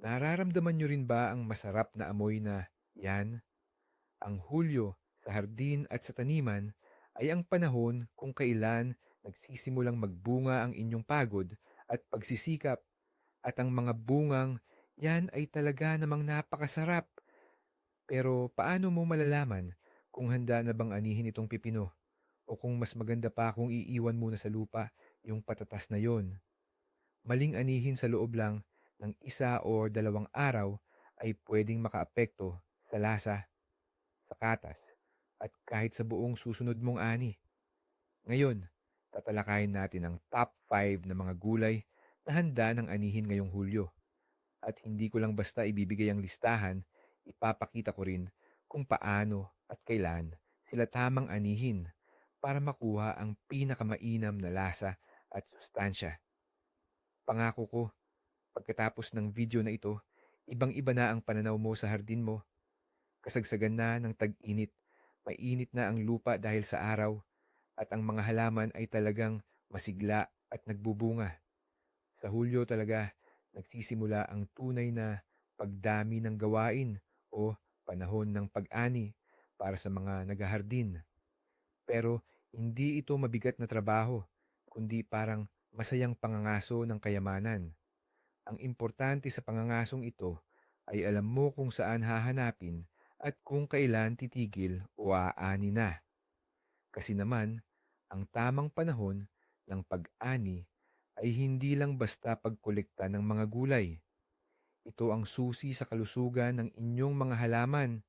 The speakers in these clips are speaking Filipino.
Nararamdaman nyo rin ba ang masarap na amoy na yan? Ang Hulyo sa hardin at sa taniman ay ang panahon kung kailan nagsisimulang magbunga ang inyong pagod at pagsisikap at ang mga bungang yan ay talaga namang napakasarap. Pero paano mo malalaman kung handa na bang anihin itong pipino o kung mas maganda pa kung iiwan muna sa lupa yung patatas na yon? Maling anihin sa loob lang ng isa o dalawang araw ay pwedeng makaapekto sa lasa, sa katas, at kahit sa buong susunod mong ani. Ngayon, tatalakayin natin ang top 5 na mga gulay na handa ng anihin ngayong Hulyo. At hindi ko lang basta ibibigay ang listahan, ipapakita ko rin kung paano at kailan sila tamang anihin para makuha ang pinakamainam na lasa at sustansya. Pangako ko, pagkatapos ng video na ito, ibang-iba na ang pananaw mo sa hardin mo. Kasagsagan na ng tag-init, mainit na ang lupa dahil sa araw, at ang mga halaman ay talagang masigla at nagbubunga. Sa Hulyo talaga, nagsisimula ang tunay na pagdami ng gawain o panahon ng pag-ani para sa mga nagahardin. Pero hindi ito mabigat na trabaho, kundi parang masayang pangangaso ng kayamanan. Ang importante sa pangangasong ito ay alam mo kung saan hahanapin at kung kailan titigil o aani na. Kasi naman, ang tamang panahon ng pag-ani ay hindi lang basta pagkolekta ng mga gulay. Ito ang susi sa kalusugan ng inyong mga halaman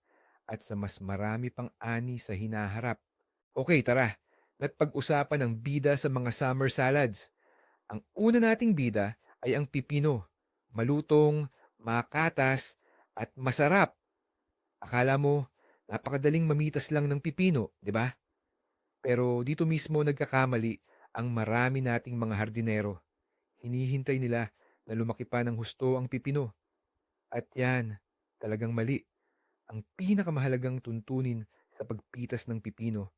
at sa mas marami pang ani sa hinaharap. Okay, tara. At pag-usapan ang bida sa mga summer salads. Ang una nating bida ay ang pipino. Malutong, makatas, at masarap. Akala mo, napakadaling mamitas lang ng pipino, di ba? Pero dito mismo nagkakamali ang marami nating mga hardinero. Hinihintay nila na lumaki pa ng husto ang pipino. At yan, talagang mali. Ang pinakamahalagang tuntunin sa pagpitas ng pipino.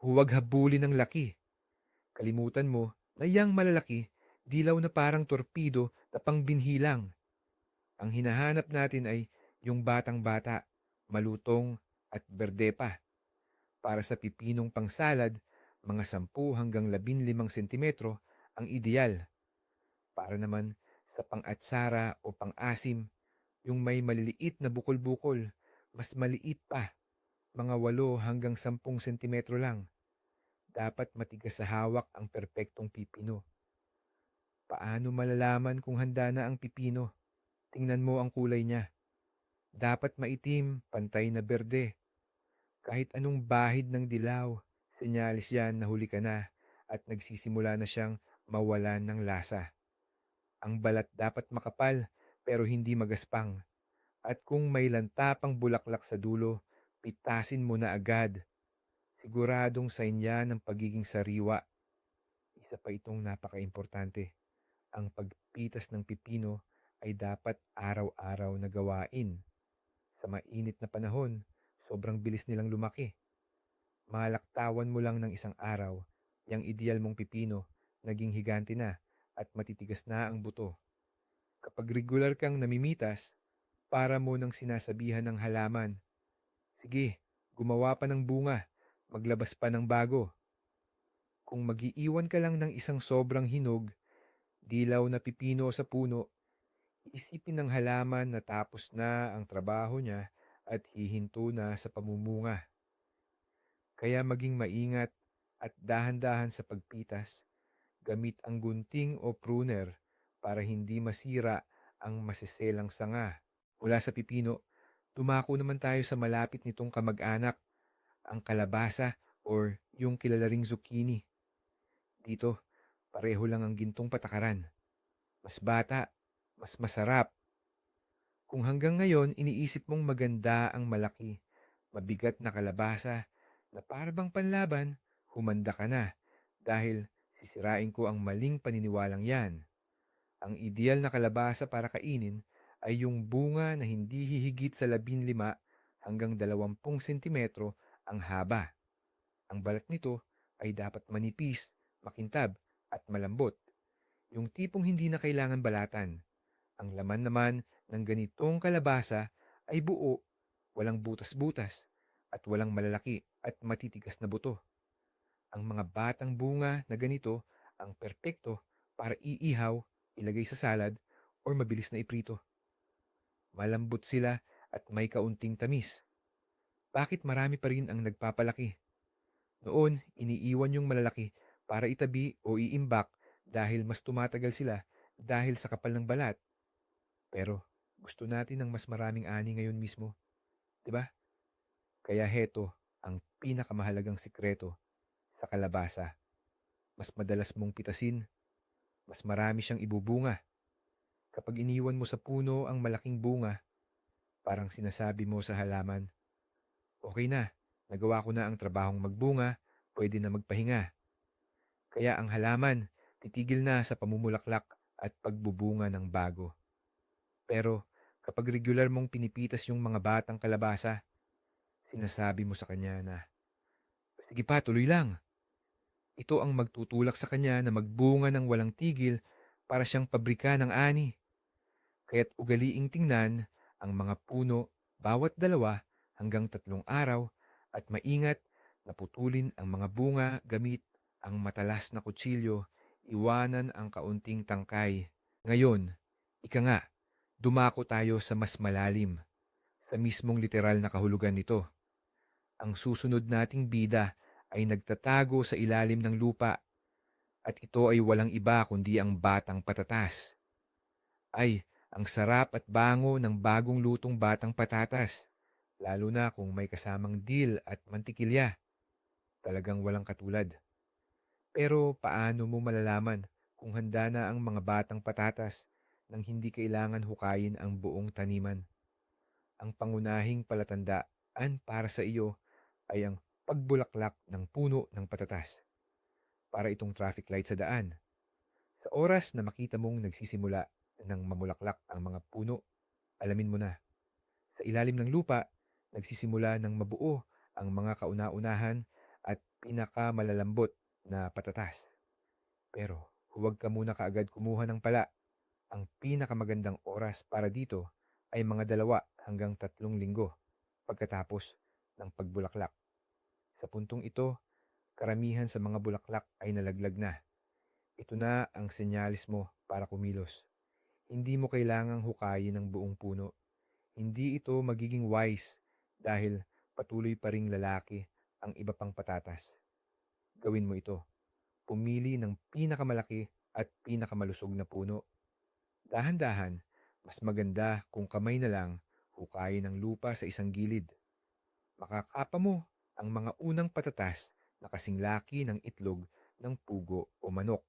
Huwag habulin ng laki. Kalimutan mo na yang malalaki, dilaw na parang torpido na pangbinhi lang. Ang hinahanap natin ay yung batang-bata, malutong at berde pa. Para sa pipinong pangsalad, mga 10 hanggang 15 sentimetro ang ideal. Para naman sa pang-atsara o pang-asim, yung may maliliit na bukol-bukol, mas maliit pa, mga 8 hanggang 10 sentimetro lang. Dapat matigas sa hawak ang perpektong pipino. Paano malalaman kung handa na ang pipino? Tingnan mo ang kulay niya. Dapat maitim, pantay na berde. Kahit anong bahid ng dilaw, senyalis yan na huli ka na at nagsisimula na siyang mawalan ng lasa. Ang balat dapat makapal pero hindi magaspang. At kung may lantapang bulaklak sa dulo, pitasin mo na agad. Siguradong sign yan ng pagiging sariwa. Isa pa itong napaka-importante. Ang pagpitas ng pipino ay dapat araw-araw na gawain. Sa mainit na panahon, sobrang bilis nilang lumaki. Malaktawan mo lang ng isang araw, yung ideal mong pipino, naging higante na at matitigas na ang buto. Kapag regular kang namimitas, para mo nang sinasabihan ng halaman, Sige, gumawa pa ng bunga, maglabas pa ng bago. Kung magiiwan ka lang ng isang sobrang hinog, dilaw na pipino sa puno, isipin ng halaman na tapos na ang trabaho niya at hihinto na sa pamumunga. Kaya maging maingat at dahan-dahan sa pagpitas, gamit ang gunting o pruner para hindi masira ang masiselang sanga. Mula sa pipino, dumako naman tayo sa malapit nitong kamag-anak, ang kalabasa or yung kilala ring zucchini. Dito, pareho lang ang gintong patakaran. Mas bata, mas masarap. Kung hanggang ngayon iniisip mong maganda ang malaki, mabigat na kalabasa na parabang panlaban, humanda ka na dahil sisirain ko ang maling paniniwalang yan. Ang ideal na kalabasa para kainin ay yung bunga na hindi hihigit sa 15 hanggang 20 sentimetro ang haba. Ang balat nito ay dapat manipis, makintab at malambot. Yung tipong hindi na kailangan balatan. Ang laman naman ng ganitong kalabasa ay buo, walang butas-butas, at walang malalaki at matitigas na buto. Ang mga batang bunga na ganito ang perpekto para iihaw, ilagay sa salad, or mabilis na iprito. Malambot sila at may kaunting tamis. Bakit marami pa rin ang nagpapalaki? Noon, iniiwan yung malalaki para itabi o iimbak dahil mas tumatagal sila dahil sa kapal ng balat. Pero gusto natin ng mas maraming ani ngayon mismo. ba? Kaya heto ang pinakamahalagang sikreto sa kalabasa. Mas madalas mong pitasin, mas marami siyang ibubunga. Kapag iniwan mo sa puno ang malaking bunga, parang sinasabi mo sa halaman, okay na, nagawa ko na ang trabahong magbunga, pwede na magpahinga. Kaya ang halaman, titigil na sa pamumulaklak at pagbubunga ng bago. Pero kapag regular mong pinipitas yung mga batang kalabasa, sinasabi mo sa kanya na, sige pa, tuloy lang. Ito ang magtutulak sa kanya na magbunga ng walang tigil para siyang pabrika ng ani. Kaya't ugaliing tingnan ang mga puno bawat dalawa hanggang tatlong araw at maingat na putulin ang mga bunga gamit ang matalas na kutsilyo, iwanan ang kaunting tangkay. Ngayon, ika nga, dumako tayo sa mas malalim, sa mismong literal na kahulugan nito. Ang susunod nating bida ay nagtatago sa ilalim ng lupa at ito ay walang iba kundi ang batang patatas. Ay, ang sarap at bango ng bagong lutong batang patatas, lalo na kung may kasamang dil at mantikilya. Talagang walang katulad. Pero paano mo malalaman kung handa na ang mga batang patatas nang hindi kailangan hukayin ang buong taniman? Ang pangunahing palatandaan para sa iyo ay ang pagbulaklak ng puno ng patatas. Para itong traffic light sa daan. Sa oras na makita mong nagsisimula ng mamulaklak ang mga puno, alamin mo na. Sa ilalim ng lupa, nagsisimula ng mabuo ang mga kauna-unahan at pinakamalalambot na patatas. Pero huwag ka muna kaagad kumuha ng pala. Ang pinakamagandang oras para dito ay mga dalawa hanggang tatlong linggo pagkatapos ng pagbulaklak. Sa puntong ito, karamihan sa mga bulaklak ay nalaglag na. Ito na ang senyalis mo para kumilos. Hindi mo kailangang hukayin ang buong puno. Hindi ito magiging wise dahil patuloy pa ring lalaki ang iba pang patatas. Gawin mo ito. Pumili ng pinakamalaki at pinakamalusog na puno. Dahan-dahan, mas maganda kung kamay na lang hukayin ang lupa sa isang gilid. Makakapa mo ang mga unang patatas na kasing laki ng itlog ng pugo o manok.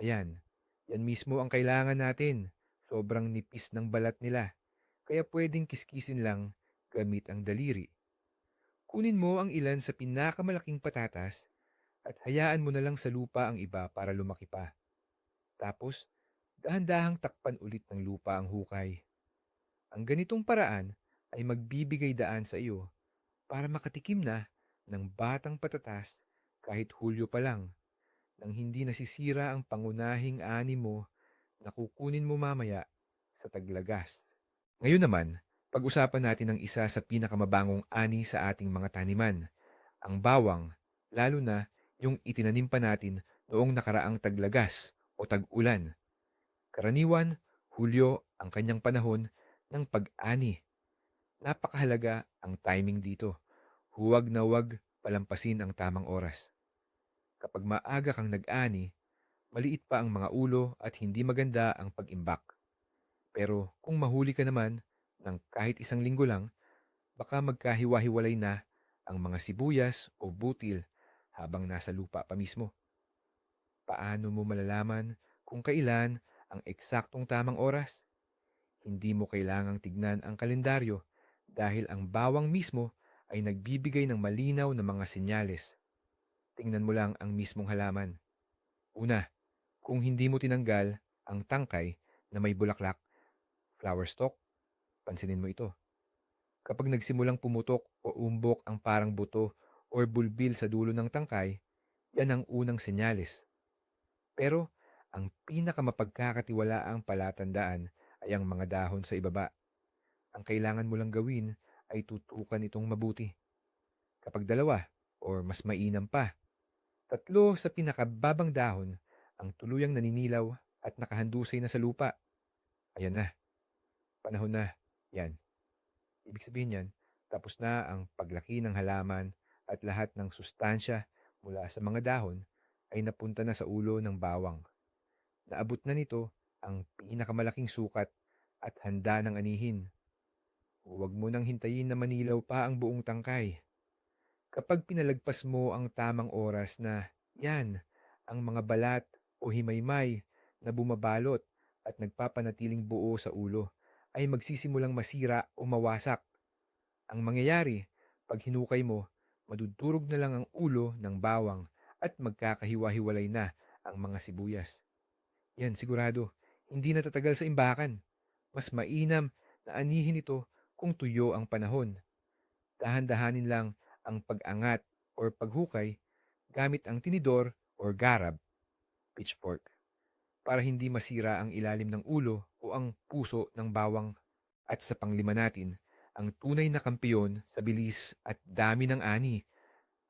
Ayan, yan mismo ang kailangan natin. Sobrang nipis ng balat nila. Kaya pwedeng kiskisin lang gamit ang daliri. Kunin mo ang ilan sa pinakamalaking patatas at hayaan mo na lang sa lupa ang iba para lumaki pa. Tapos, dahan-dahang takpan ulit ng lupa ang hukay. Ang ganitong paraan ay magbibigay daan sa iyo para makatikim na ng batang patatas kahit Hulyo pa lang nang hindi nasisira ang pangunahing ani mo na kukunin mo mamaya sa taglagas. Ngayon naman, pag-usapan natin ang isa sa pinakamabangong ani sa ating mga taniman, ang bawang, lalo na yung itinanim pa natin noong nakaraang taglagas o tag-ulan. Karaniwan, Hulyo ang kanyang panahon ng pag-ani. Napakahalaga ang timing dito. Huwag na huwag palampasin ang tamang oras. Kapag maaga kang nag-ani, maliit pa ang mga ulo at hindi maganda ang pag-imbak. Pero kung mahuli ka naman ng kahit isang linggo lang, baka magkahiwa-hiwalay na ang mga sibuyas o butil habang nasa lupa pa mismo. Paano mo malalaman kung kailan ang eksaktong tamang oras? Hindi mo kailangang tignan ang kalendaryo dahil ang bawang mismo ay nagbibigay ng malinaw na mga senyales. Tingnan mo lang ang mismong halaman. Una, kung hindi mo tinanggal ang tangkay na may bulaklak, flower stalk, pansinin mo ito. Kapag nagsimulang pumutok o umbok ang parang buto or bulbil sa dulo ng tangkay, yan ang unang senyales. Pero ang pinakamapagkakatiwalaang palatandaan ay ang mga dahon sa ibaba. Ang kailangan mo lang gawin ay tutukan itong mabuti. Kapag dalawa or mas mainam pa, tatlo sa pinakababang dahon ang tuluyang naninilaw at nakahandusay na sa lupa. Ayan na. Panahon na. Yan. Ibig sabihin yan, tapos na ang paglaki ng halaman at lahat ng sustansya mula sa mga dahon ay napunta na sa ulo ng bawang. Naabot na nito ang pinakamalaking sukat at handa ng anihin. Huwag mo nang hintayin na manilaw pa ang buong tangkay. Kapag pinalagpas mo ang tamang oras na yan, ang mga balat o himaymay na bumabalot at nagpapanatiling buo sa ulo ay magsisimulang masira o mawasak. Ang mangyayari, pag hinukay mo, madudurog na lang ang ulo ng bawang at magkakahiwa-hiwalay na ang mga sibuyas. Yan, sigurado, hindi natatagal sa imbakan. Mas mainam na anihin ito kung tuyo ang panahon. Dahan-dahanin lang ang pag-angat or paghukay gamit ang tinidor or garab, pitchfork, para hindi masira ang ilalim ng ulo o ang puso ng bawang. At sa panglima natin, ang tunay na kampiyon sa bilis at dami ng ani,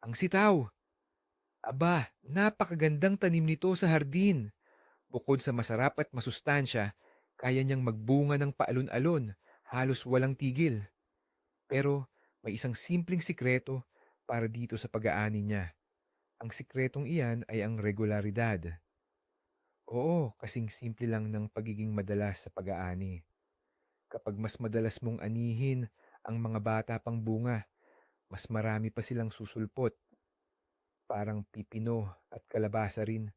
ang sitaw. Aba, napakagandang tanim nito sa hardin. Bukod sa masarap at masustansya, kaya niyang magbunga ng paalon-alon, halos walang tigil. Pero may isang simpleng sikreto para dito sa pag-aani niya. Ang sikretong iyan ay ang regularidad. Oo, kasing simple lang ng pagiging madalas sa pag-aani. Kapag mas madalas mong anihin ang mga bata pang bunga, mas marami pa silang susulpot. Parang pipino at kalabasa rin,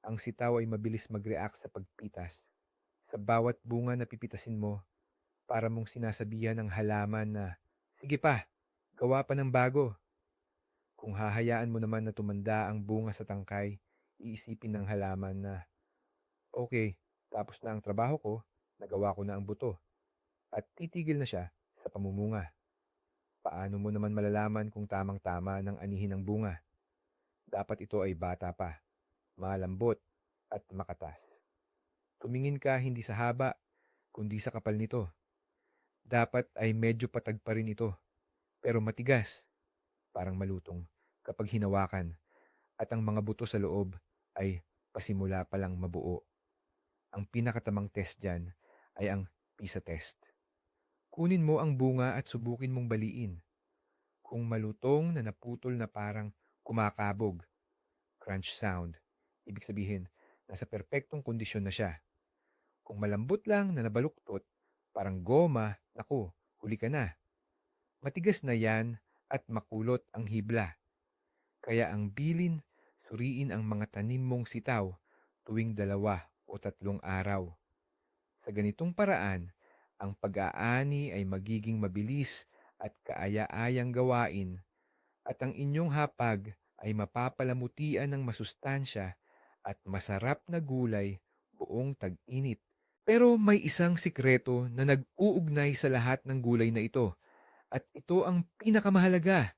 ang sitaw ay mabilis mag-react sa pagpitas. Sa bawat bunga na pipitasin mo, para mong sinasabihan ng halaman na, sige pa, gawa pa ng bago. Kung hahayaan mo naman na tumanda ang bunga sa tangkay, iisipin ng halaman na, okay, tapos na ang trabaho ko, nagawa ko na ang buto. At titigil na siya sa pamumunga. Paano mo naman malalaman kung tamang-tama ng anihin ng bunga? Dapat ito ay bata pa, malambot at makatas. Tumingin ka hindi sa haba, kundi sa kapal nito. Dapat ay medyo patag pa rin ito, pero matigas, parang malutong kapag hinawakan, at ang mga buto sa loob ay pasimula pa lang mabuo. Ang pinakatamang test dyan ay ang PISA test. Kunin mo ang bunga at subukin mong baliin. Kung malutong na naputol na parang kumakabog, crunch sound, ibig sabihin, nasa perpektong kondisyon na siya. Kung malambot lang na nabaluktot, parang goma, naku, huli ka na. Matigas na yan at makulot ang hibla. Kaya ang bilin, suriin ang mga tanim mong sitaw tuwing dalawa o tatlong araw. Sa ganitong paraan, ang pag-aani ay magiging mabilis at kaaya-ayang gawain at ang inyong hapag ay mapapalamutian ng masustansya at masarap na gulay buong tag-init. Pero may isang sikreto na nag-uugnay sa lahat ng gulay na ito at ito ang pinakamahalaga.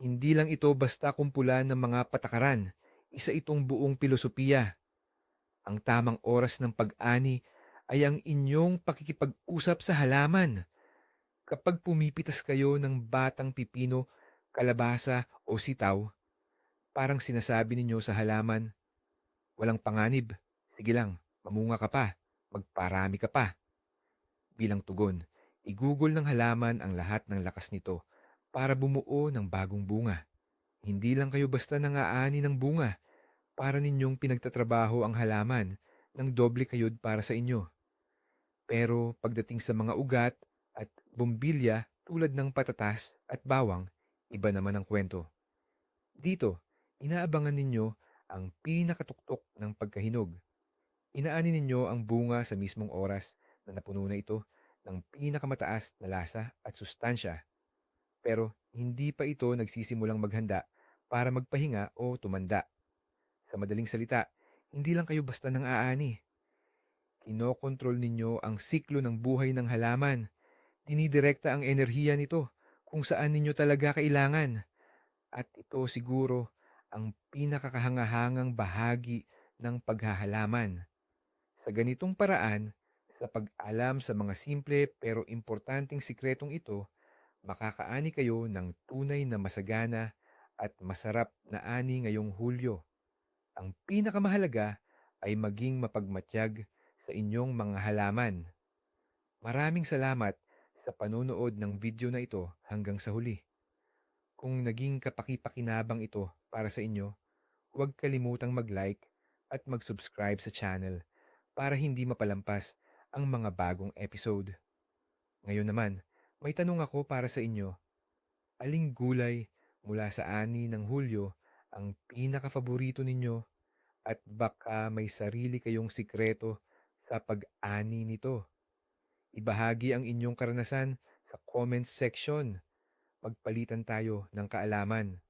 Hindi lang ito basta kumpulan ng mga patakaran, isa itong buong pilosopiya. Ang tamang oras ng pag-ani ay ang inyong pakikipag-usap sa halaman. Kapag pumipitas kayo ng batang pipino, kalabasa o sitaw, parang sinasabi ninyo sa halaman, walang panganib, sige lang, mamunga ka pa, magparami ka pa. Bilang tugon, igugol ng halaman ang lahat ng lakas nito para bumuo ng bagong bunga. Hindi lang kayo basta nangaani ng bunga, para ninyong pinagtatrabaho ang halaman ng doble kayod para sa inyo. Pero pagdating sa mga ugat at bumbilya tulad ng patatas at bawang, iba naman ang kwento. Dito, inaabangan ninyo ang pinakatuktok ng pagkahinog. Inaani ninyo ang bunga sa mismong oras na napuno na ito ng pinakamataas na lasa at sustansya. Pero hindi pa ito nagsisimulang maghanda para magpahinga o tumanda. Sa madaling salita, hindi lang kayo basta nang aani Kinokontrol ninyo ang siklo ng buhay ng halaman. Dinidirekta ang enerhiya nito kung saan ninyo talaga kailangan. At ito siguro ang pinakakahangahangang bahagi ng paghahalaman. Sa ganitong paraan, Sa pag-alam sa mga simple pero importanteng sikretong ito, makakaani kayo ng tunay na masagana at masarap na ani ngayong Hulyo. Ang pinakamahalaga ay maging mapagmatyag sa inyong mga halaman. Maraming salamat sa panonood ng video na ito hanggang sa huli. Kung naging kapaki-pakinabang ito para sa inyo, huwag kalimutang mag-like at mag-subscribe sa channel para hindi mapalampas ang mga bagong episode. Ngayon naman, may tanong ako para sa inyo. Aling gulay mula sa ani ng Hulyo ang pinaka-paborito ninyo at baka may sarili kayong sikreto sa pag-ani nito? Ibahagi ang inyong karanasan sa comments section. Pagpalitan tayo ng kaalaman.